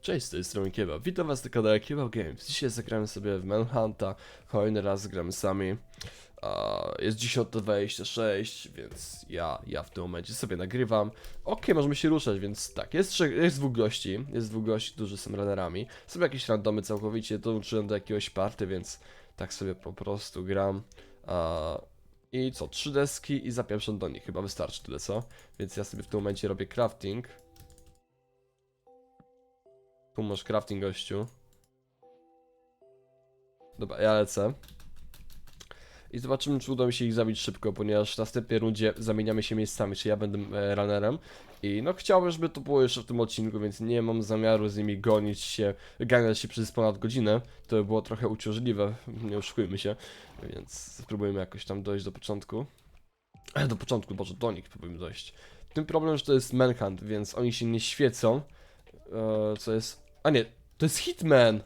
Cześć, z tej strony Kebab. Witam was na kanale Kebab Games. Dzisiaj zagramy sobie w Manhunta. Kolejny raz gramy sami. Jest 10.26, więc ja, ja w tym momencie sobie nagrywam. Okej, możemy się ruszać, więc tak, jest, jest dwóch gości. Jest dwóch gości, którzy są runnerami. Są jakieś randomy całkowicie, dołączyłem do jakiegoś party, więc tak sobie po prostu gram. I co, trzy deski i zapieprzam do nich, chyba wystarczy tyle, co? Więc ja sobie w tym momencie robię crafting. Tu masz crafting gościu. Dobra, ja lecę. I zobaczymy, czy uda mi się ich zabić szybko, ponieważ w następnej rundzie zamieniamy się miejscami, czy ja będę e, runnerem. I no chciałbym, żeby to było jeszcze w tym odcinku, więc nie mam zamiaru z nimi gonić się, ganiać się przez ponad godzinę. To by było trochę uciążliwe, nie oszukujmy się. Więc spróbujemy jakoś tam dojść do początku. E, Do początku, boże, do nich spróbujemy dojść. Tym problem, że to jest manhunt, więc oni się nie świecą. E, co jest a nie, to jest Hitman!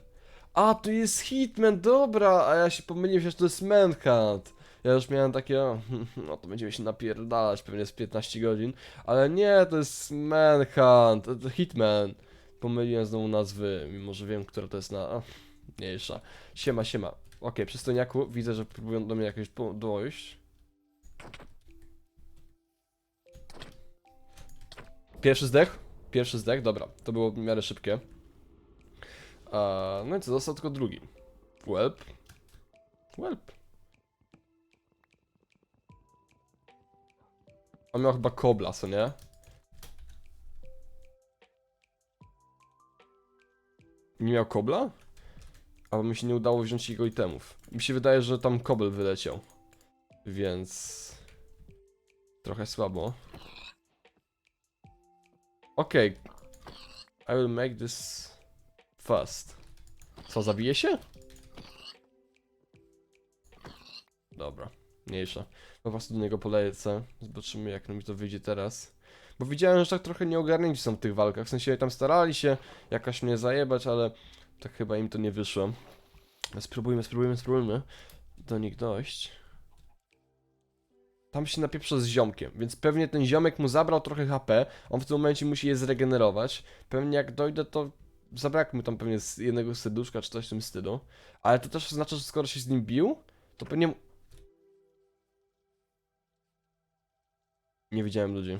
A, to jest Hitman, dobra, a ja się pomyliłem, że to jest Manhunt. Ja już miałem takie, no to będziemy się napierdalać pewnie z 15 godzin, ale nie, to jest Manhunt, to, Hitman. Pomyliłem znowu nazwy, mimo że wiem, która to jest na... Mniejsza. Siema, siema. Okej, przystojniaku, widzę, że próbują do mnie jakoś dojść. Pierwszy zdech? Pierwszy zdech, dobra, to było w miarę szybkie. A, no i co, został tylko drugi. Whelp. Whelp. On miał chyba kobla, co nie? Nie miał kobla? Albo mi się nie udało wziąć jego itemów. Mi się wydaje, że tam kobel wyleciał. Więc... Trochę słabo. Okej. I will make this fast. Co, zabije się? Dobra, mniejsza. Po prostu do niego polecę. Zobaczymy, jak mi to wyjdzie teraz. Bo widziałem, że tak trochę nieogarnięci są w tych walkach. W sensie tam starali się jakoś mnie zajebać, ale tak chyba im to nie wyszło. Spróbujmy, spróbujmy, spróbujmy do nich dojść. Tam się napieprza z ziomkiem, więc pewnie ten ziomek mu zabrał trochę HP. On w tym momencie musi je zregenerować. Pewnie jak dojdę, to zabrakło mu tam pewnie z jednego serduszka czy coś w tym stylu. Ale to też oznacza, że skoro się z nim bił, to pewnie... Nie widziałem ludzi.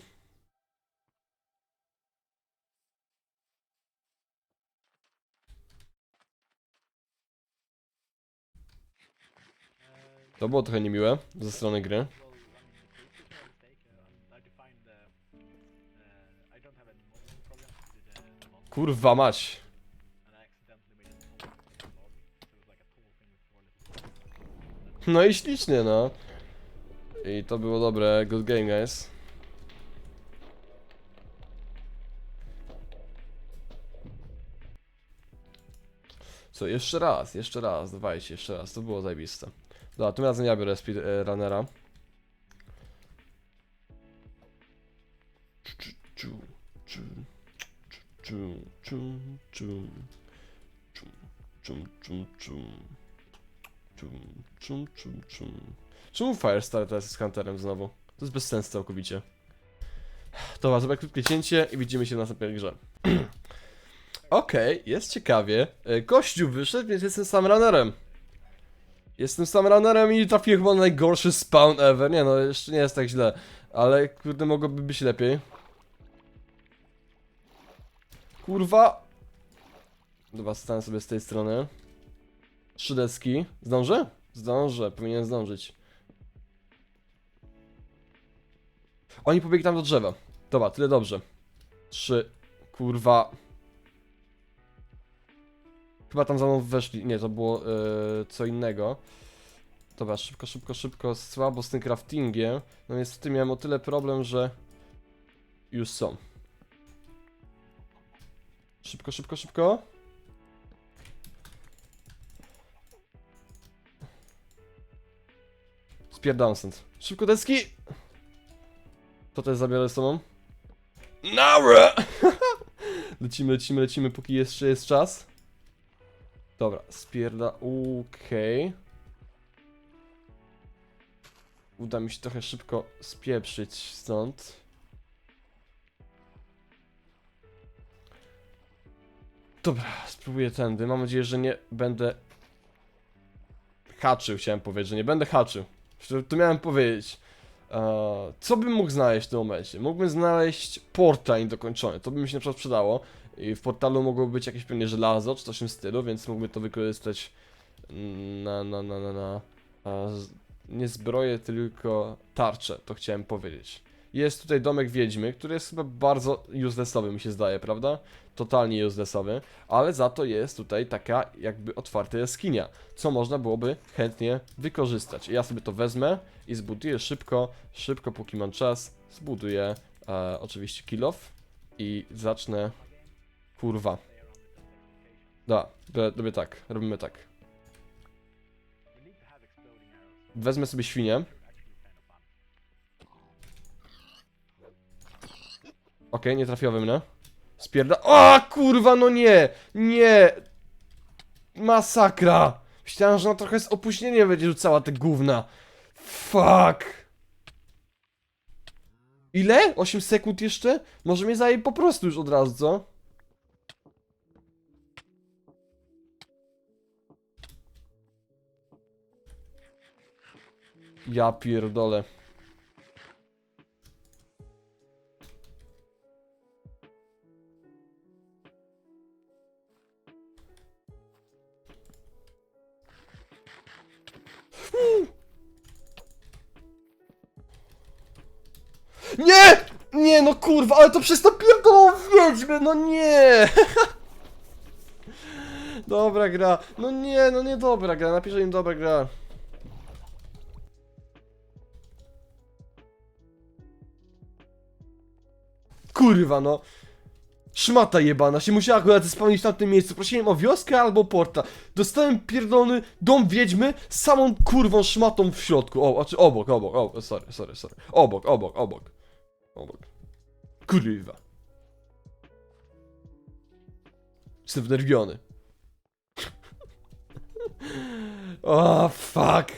To było trochę niemiłe ze strony gry. Kurwa mać. No i ślicznie, no. I to było dobre. Good game, guys. Co, jeszcze raz, jeszcze raz, dawajcie, jeszcze raz, to było zajebiste. Dobra, tym razem ja biorę speedrunnera. Czu, czu, czu, czu, czu, czu, czu, czu, czu. Czum, czum, czum, czum. Czemu Firestar teraz jest Hunterem znowu? To jest bez sensu całkowicie. Dobra, zrobię krótkie cięcie i widzimy się w następnej grze. Okej, jest ciekawie. E, Kościół wyszedł, więc jestem sam runnerem. Jestem sam runnerem i trafiłem chyba na najgorszy spawn ever. Nie no, jeszcze nie jest tak źle. Ale kurde, mogłoby być lepiej. Kurwa. Dobra, stanę sobie z tej strony. Trzy deski. Zdążę? Zdążę, powinien zdążyć. Oni pobiegli tam do drzewa. Dobra, tyle dobrze. Trzy. Kurwa. Chyba tam za mną weszli. Nie, to było yy, co innego. Dobra, szybko, szybko, szybko. Słabo z tym craftingiem. No niestety miałem o tyle problem, że już są. Szybko, szybko, szybko. Spierdalam stąd. Szybko deski! To też zabiorę z sobą. Nara! lecimy, lecimy, lecimy, póki jeszcze jest czas. Dobra, spierda... Okej. Uda mi się trochę szybko spieprzyć stąd. Dobra, spróbuję tędy. Mam nadzieję, że nie będę haczył, chciałem powiedzieć, że nie będę haczył. To, miałem powiedzieć. Eee, co bym mógł znaleźć w tym momencie? Mógłbym znaleźć portal niedokończony, to by mi się na przykład przydało. I w portalu mogłoby być jakieś pewnie żelazo, czy coś w tym stylu, więc mógłbym to wykorzystać na, na, na, na, na z- nie zbroję, tylko tarczę, to chciałem powiedzieć. Jest tutaj domek wiedźmy, który jest chyba bardzo uselessowy, mi się zdaje, prawda? Totalnie uselessowy, ale za to jest tutaj taka jakby otwarta jaskinia, co można byłoby chętnie wykorzystać. Ja sobie to wezmę i zbuduję szybko, szybko póki mam czas, zbuduję e, oczywiście kill off i zacznę... Kurwa. Da, ro- robię tak, robimy tak. Wezmę sobie świnię. Okej, nie trafiła we mnie. Spierda... O kurwa, no nie! Nie! Masakra! Myślałem, że ona trochę z opóźnieniem będzie rzucała te gówna. Fuck! Ile? 8 sekund jeszcze? Może mnie zajmie po prostu już od razu, co? Ja pierdolę. Nie! Nie, no kurwa, ale to przez to pierdolą wiedźmy, no nie! Dobra gra, no nie, no nie dobra gra, napiszę im dobra gra. Kurwa, no. Szmata jebana, się musiała akurat spełnić w tamtym miejscu. Prosiłem o wioskę albo porta. Dostałem pierdolony dom wiedźmy z samą kurwą szmatą w środku. O, znaczy obok, obok, obok, sorry, sorry, sorry. Obok, obok, obok. Obok. Kurwa. Jestem wnerwiony. O, fuck.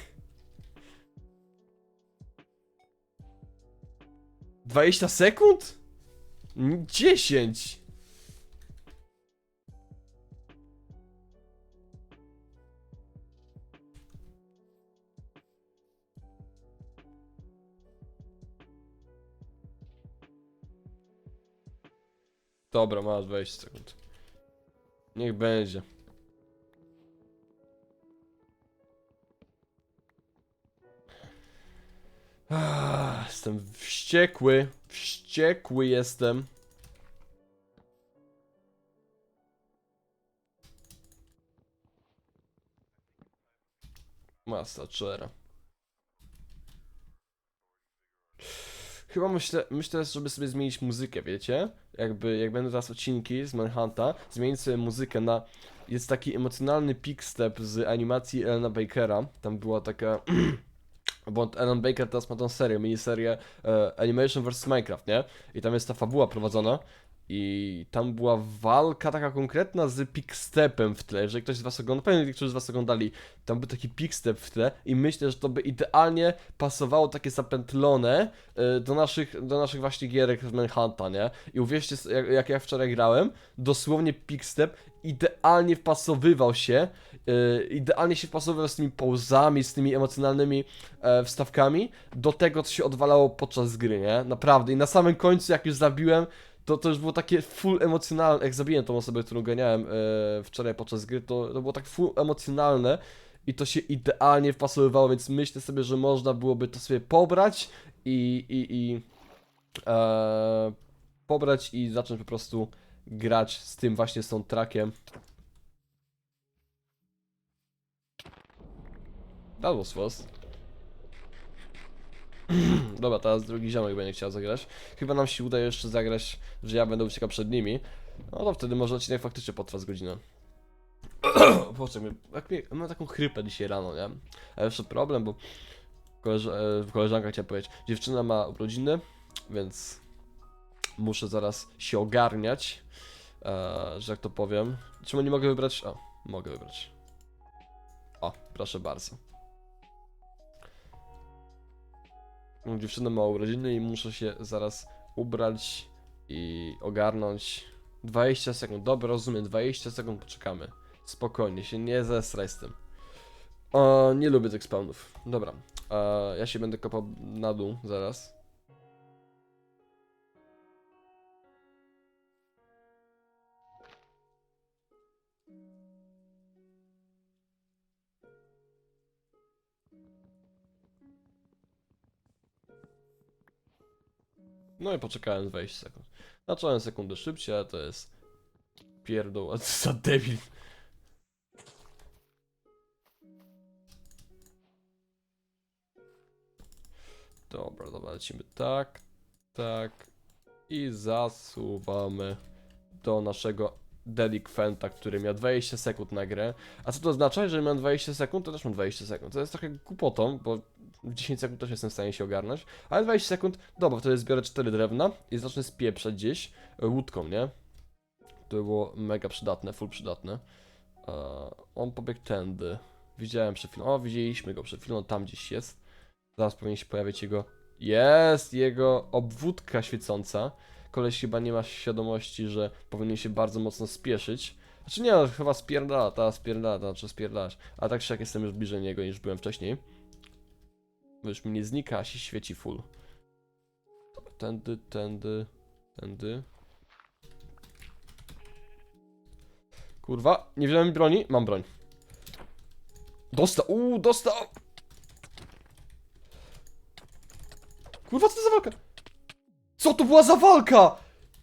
20 sekund? 10. Dobra, masz 20 sekund. Niech będzie. Ah, Jestem wściekły. Wściekły jestem. Masaczera. Chyba myślę, myślę, żeby sobie zmienić muzykę, wiecie? Jakby, jak będą teraz odcinki z Manhunta, zmienić sobie muzykę na... Jest taki emocjonalny pickstep z animacji Elena Bakera. Tam była taka... Bo Alan Baker teraz ma tą serię, miniserię e, Animation vs Minecraft, nie? I tam jest ta fabuła prowadzona i tam była walka taka konkretna z pickstepem w tle. Jeżeli ktoś z was ogląda, pewnie niektórzy z was oglądali, tam był taki pickstep w tle i myślę, że to by idealnie pasowało takie zapętlone e, do naszych, do naszych właśnie gierek z Manhunta, nie? I uwierzcie, jak, jak ja wczoraj grałem, dosłownie pickstep idealnie wpasowywał się, e, idealnie się wpasowywał z tymi pauzami, z tymi emocjonalnymi e, wstawkami do tego, co się odwalało podczas gry, nie? Naprawdę. I na samym końcu, jak już zabiłem, to, to już było takie full emocjonalne, jak zabiłem tą osobę, którą ganiałem e, wczoraj podczas gry, to, to było tak full emocjonalne i to się idealnie wpasowywało, więc myślę sobie, że można byłoby to sobie pobrać i, i, i e, pobrać i zacząć po prostu grać z tym właśnie soundtrackiem. That was fast. Dobra, teraz drugi ziomek będzie chciał zagrać. Chyba nam się uda jeszcze zagrać, że ja będę uciekał przed nimi. No to wtedy może odcinek faktycznie potrwa z godzinę. Mnie- jak mnie, mam taką chrypę dzisiaj rano, nie? A jeszcze problem, bo koleż, e, koleżanka chciała powiedzieć, dziewczyna ma urodziny, więc muszę zaraz się ogarniać, e, że jak to powiem. Czemu nie mogę wybrać? O, mogę wybrać. O, proszę bardzo. Dziewczyna ma urodziny i muszę się zaraz ubrać i ogarnąć. 20 sekund, dobra, rozumiem, 20 sekund poczekamy. Spokojnie, się nie zestraj z tym. O, nie lubię tych spawnów. Dobra, ja się będę kopał na dół zaraz. No i poczekałem 20 sekund. Zacząłem sekundę szybciej, ale to jest co za debil. Dobra, dobra, lecimy tak, tak i zasuwamy do naszego delikwenta, który miał 20 sekund na grę. A co to oznacza? Jeżeli mam 20 sekund, to też mam 20 sekund. To jest trochę głupotą, bo w 10 sekund też jestem w stanie się ogarnąć. Ale 20 sekund, dobra, wtedy zbiorę 4 drewna i zacznę spieprzać gdzieś e, łódką, nie? To by było mega przydatne, full przydatne. E, on pobiegł tędy. Widziałem przed chwilą. O, widzieliśmy go przed chwilą, tam gdzieś jest. Zaraz powinien się pojawić jego. Jest! Jego obwódka świecąca. Koleś chyba nie ma świadomości, że powinien się bardzo mocno spieszyć. Znaczy nie, no, chyba spierdala, ta spierdala, to znaczy spierdalasz. A tak czy jak jestem już bliżej niego niż byłem wcześniej. Już mi nie znika, a się świeci full. Tędy, tędy, tędy. Kurwa, nie wziąłem broni? Mam broń. Dostał, uuu, dostał! Kurwa, co to za walka? Co to była za walka?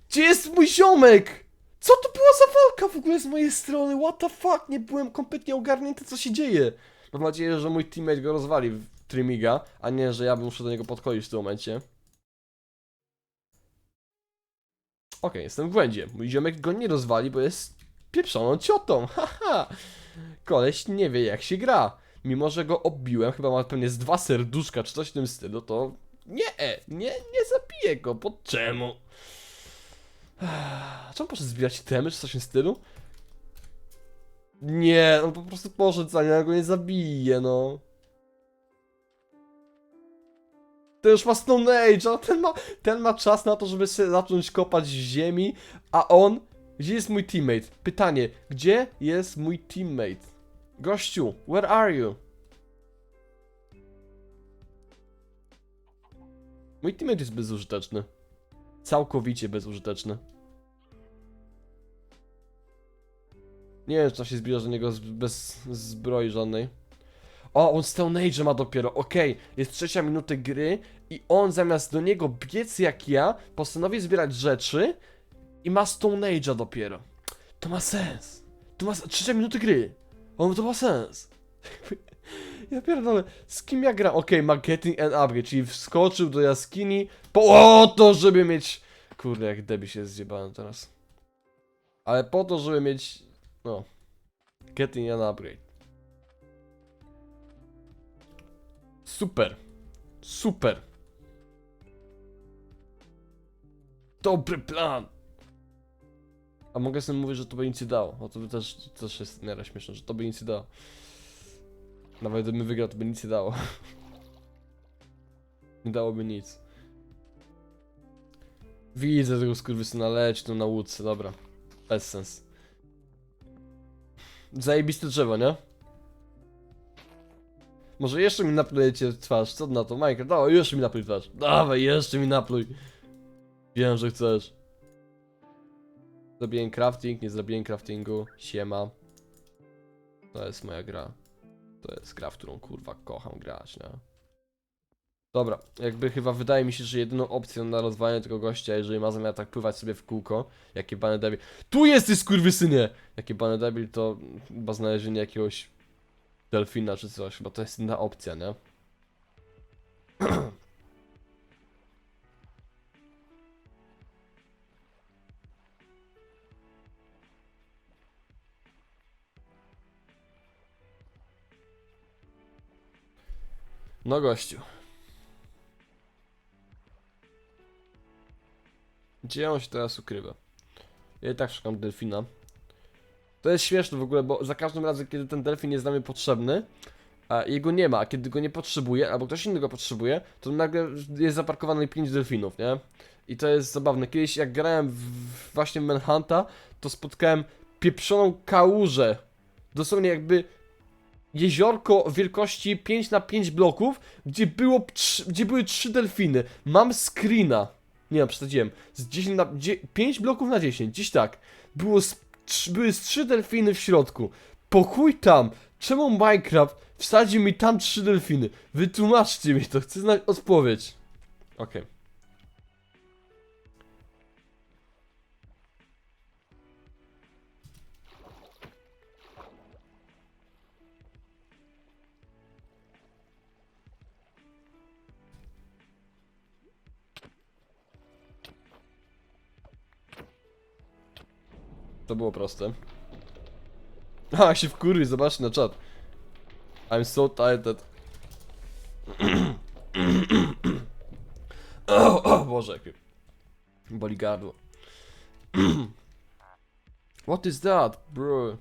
Gdzie jest mój ziomek? Co to była za walka w ogóle z mojej strony? What the fuck? Nie byłem kompletnie ogarnięty, co się dzieje. Mam nadzieję, że mój teammate go rozwali Trimiga, a nie, że ja muszę do niego podchodzić w tym momencie. Okej, jestem w błędzie. Mój ziomek go nie rozwali, bo jest pieprzoną ciotą. Haha. Koleś nie wie, jak się gra. Mimo, że go obiłem, chyba ma pewnie z dwa serduszka czy coś w tym stylu, to nie, nie, nie zabiję go. Po czemu? On poszedł zbierać temy, czy coś w tym stylu? Nie, on po prostu poszedł za ja go nie zabiję, no. Ten już ma Stone Age, a ten ma, ten ma czas na to, żeby się zacząć kopać w ziemi, a on... Gdzie jest mój teammate? Pytanie, gdzie jest mój teammate? Gościu, where are you? Mój teammate jest bezużyteczny. Całkowicie bezużyteczny. Nie wiem, czy to się zbliża do niego bez zbroi żadnej. O, on Stone Age ma dopiero, okej, jest trzecia minuta gry i on zamiast do niego biec jak ja, postanowi zbierać rzeczy i ma Stone Age'a dopiero. To ma sens. To ma trzecia minuta gry. On to ma sens. Ja pierdolę, z kim ja gram? Okej, ma Getting and Upgrade, czyli wskoczył do jaskini po to, żeby mieć... Kurde, jak debi się zjebałem teraz. Ale po to, żeby mieć... No... Getting and Upgrade. Super. Super. Dobry plan. A mogę sobie mówić, że to by nic nie dało. O to by też, też jest w miarę śmieszne, że to by nic nie dało. Nawet gdybym wygrał, to by nic nie dało. nie dałoby nic. Widzę tego skurwysyna, leć tu na łódce, dobra. Bez sens. Zajebiste drzewo, nie? Może jeszcze mi naplujecie twarz, co na to? Minecraft, dawaj, jeszcze mi napluj twarz. Dawaj, jeszcze mi napluj. Wiem, że chcesz. Zrobiłem crafting, nie zrobiłem craftingu. Siema. To jest moja gra. To jest gra, w którą kurwa kocham grać, nie? Dobra, jakby chyba wydaje mi się, że jedyną opcją na rozwalenie tego gościa, jeżeli ma zamiar tak pływać sobie w kółko, jakie bany debil. Tu jesteś skurwysynie! Jakie bany debil to chyba znalezienie jakiegoś delfina czy coś, chyba to jest inna opcja, nie? No gościu. Gdzie on się teraz ukrywa? Ja i tak szukam delfina. To jest śmieszne w ogóle, bo za każdym razem, kiedy ten delfin jest dla mnie potrzebny, a jego nie ma, a kiedy go nie potrzebuje, albo ktoś inny go potrzebuje, to nagle jest zaparkowany 5 delfinów, nie? I to jest zabawne. Kiedyś jak grałem w właśnie Manhunta, to spotkałem pieprzoną kałużę. Dosłownie jakby jeziorko wielkości 5 na 5 bloków, gdzie, było, gdzie były 3 delfiny. Mam screena. Nie no, przesadziłem. Z 10 na, 5 bloków na 10, gdzieś tak. Było z, były 3 delfiny w środku. Pokój tam. Czemu Minecraft wsadził mi tam 3 delfiny? Wytłumaczcie mi to, chcę znać odpowiedź. Okej. To było proste. A, się wkurwi, zobaczcie na czat. I'm so tired o, o Boże, jakie... Boli gardło. What is that, bro?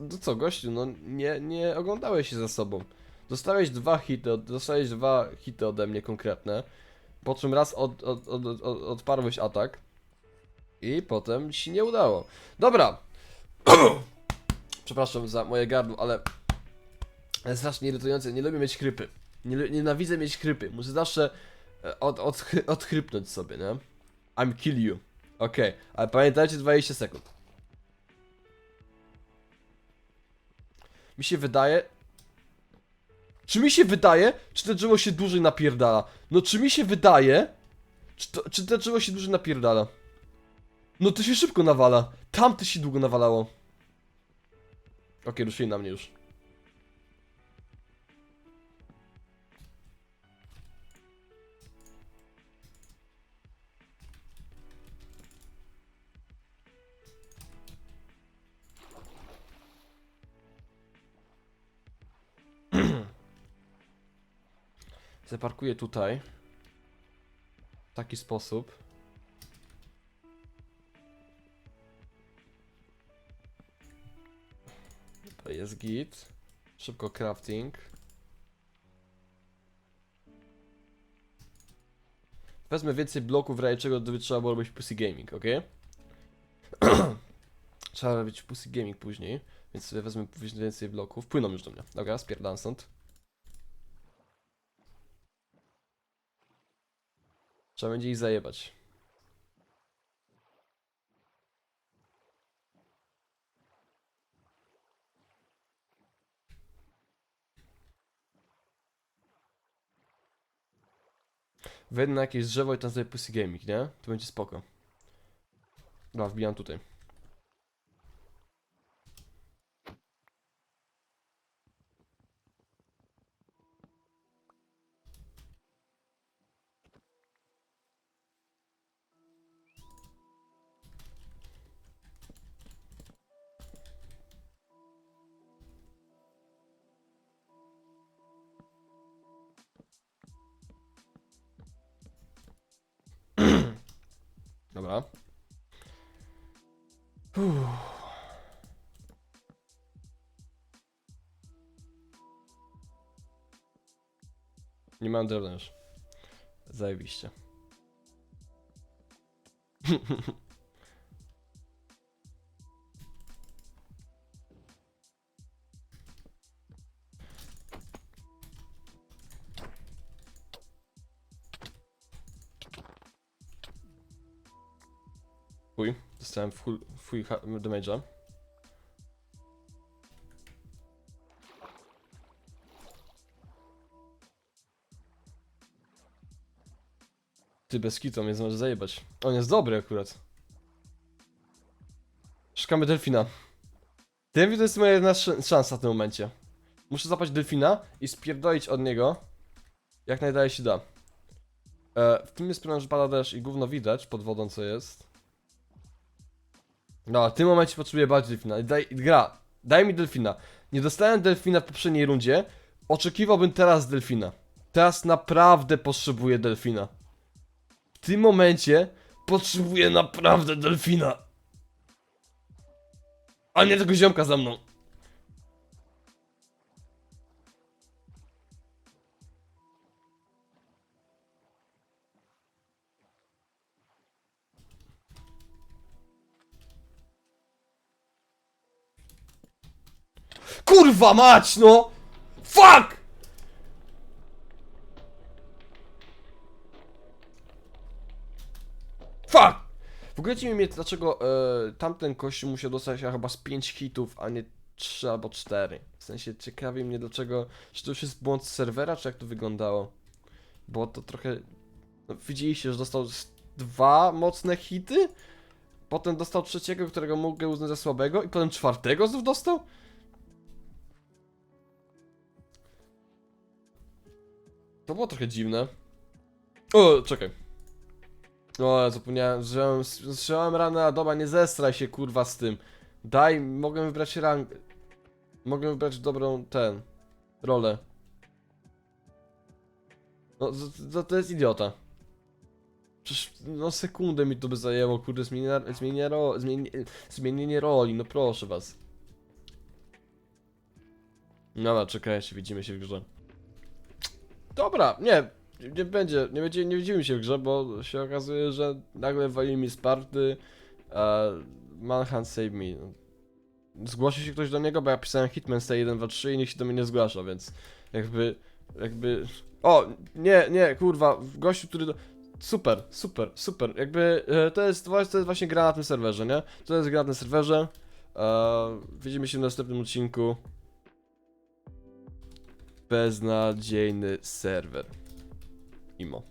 No co, gościu, no nie, nie oglądałeś się za sobą. Dostałeś dwa hity, dostałeś dwa hity ode mnie konkretne. Po czym raz od, od, od, od, odparłeś atak. I potem ci się nie udało. Dobra. Przepraszam za moje gardło, ale strasznie irytujące. Nie lubię mieć chrypy. Nie, nienawidzę mieć chrypy. Muszę zawsze e, od, od, odchrypnąć sobie, nie? I'm kill you. Okej, ale pamiętajcie 20 sekund. Mi się wydaje... Czy mi się wydaje, czy to drzewo się dłużej napierdala? No czy mi się wydaje, czy, to, czy to drzewo się dłużej napierdala? No to się szybko nawala. Tam to się długo nawalało. Okej, ruszyli na mnie już. Zaparkuję tutaj. W taki sposób. Jest git. Szybko crafting. Wezmę więcej bloków, w razie czego gdyby trzeba było robić Pussy Gaming, ok? trzeba robić Pussy Gaming później, więc wezmę więcej bloków. Płyną już do mnie. Dobra, spierdam stąd. Trzeba będzie ich zajebać. Wejdę na jakieś drzewo i tam sobie Pussy Gaming, nie? To będzie spoko. Dobra, wbijam tutaj. Dobra. Uff. Nie mam drewna już. Zajebiście. Fuj, dostałem full, full ha- damage'a. Ty bez kitu, mnie może zajebać. On jest dobry akurat. Szukamy delfina. Delfin to jest moja jedna sz- szansa w tym momencie. Muszę zapać delfina i spierdolić od niego jak najdalej się da. E, w tym jest problem, że pada deszcz i gówno widać pod wodą co jest. No, w tym momencie potrzebuję bardziej delfina. Daj, gra, daj mi delfina. Nie dostałem delfina w poprzedniej rundzie. Oczekiwałbym teraz delfina. Teraz naprawdę potrzebuję delfina. W tym momencie potrzebuję naprawdę delfina. A nie tego ziomka za mną. Kurwa mać, no! Fuck! Fuck! W ogóle dziwi mnie, dlaczego e, tamten kościół musiał dostać chyba z 5 hitów, a nie 3 albo 4. W sensie ciekawi mnie dlaczego, czy to już jest błąd serwera, czy jak to wyglądało? Bo to trochę... No, widzieliście, że dostał dwa mocne hity? Potem dostał trzeciego, którego mogę uznać za słabego i potem czwartego znów dostał? To było trochę dziwne. O, czekaj. O, zapomniałem, zżyłem, zżyłem ranę, a dobra, nie zestraj się kurwa z tym. Daj, mogę wybrać rang... Mogę wybrać dobrą, ten... rolę. No, to, to, jest idiota. Przecież, no sekundę mi to by zajęło, kurde, zmienienie, zmienienie, ro, zmienienie, zmienienie roli, no proszę was. Dobra, czekajcie, widzimy się w grze. Dobra, nie, nie będzie, nie będzie, nie widzimy się w grze, bo się okazuje, że nagle wali mi z party, e, Manhunt save me. Zgłosi się ktoś do niego, bo ja pisałem Hitman stay 1, 2, 3 i nikt się do mnie nie zgłasza, więc jakby, jakby... O, nie, nie, kurwa, gościu, który... Do... Super, super, super, jakby e, to jest, to jest właśnie gra na tym serwerze, nie? To jest gra na tym serwerze, e, widzimy się w następnym odcinku. Beznadziejny serwer. Imo.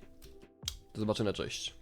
Do zobaczenia, cześć.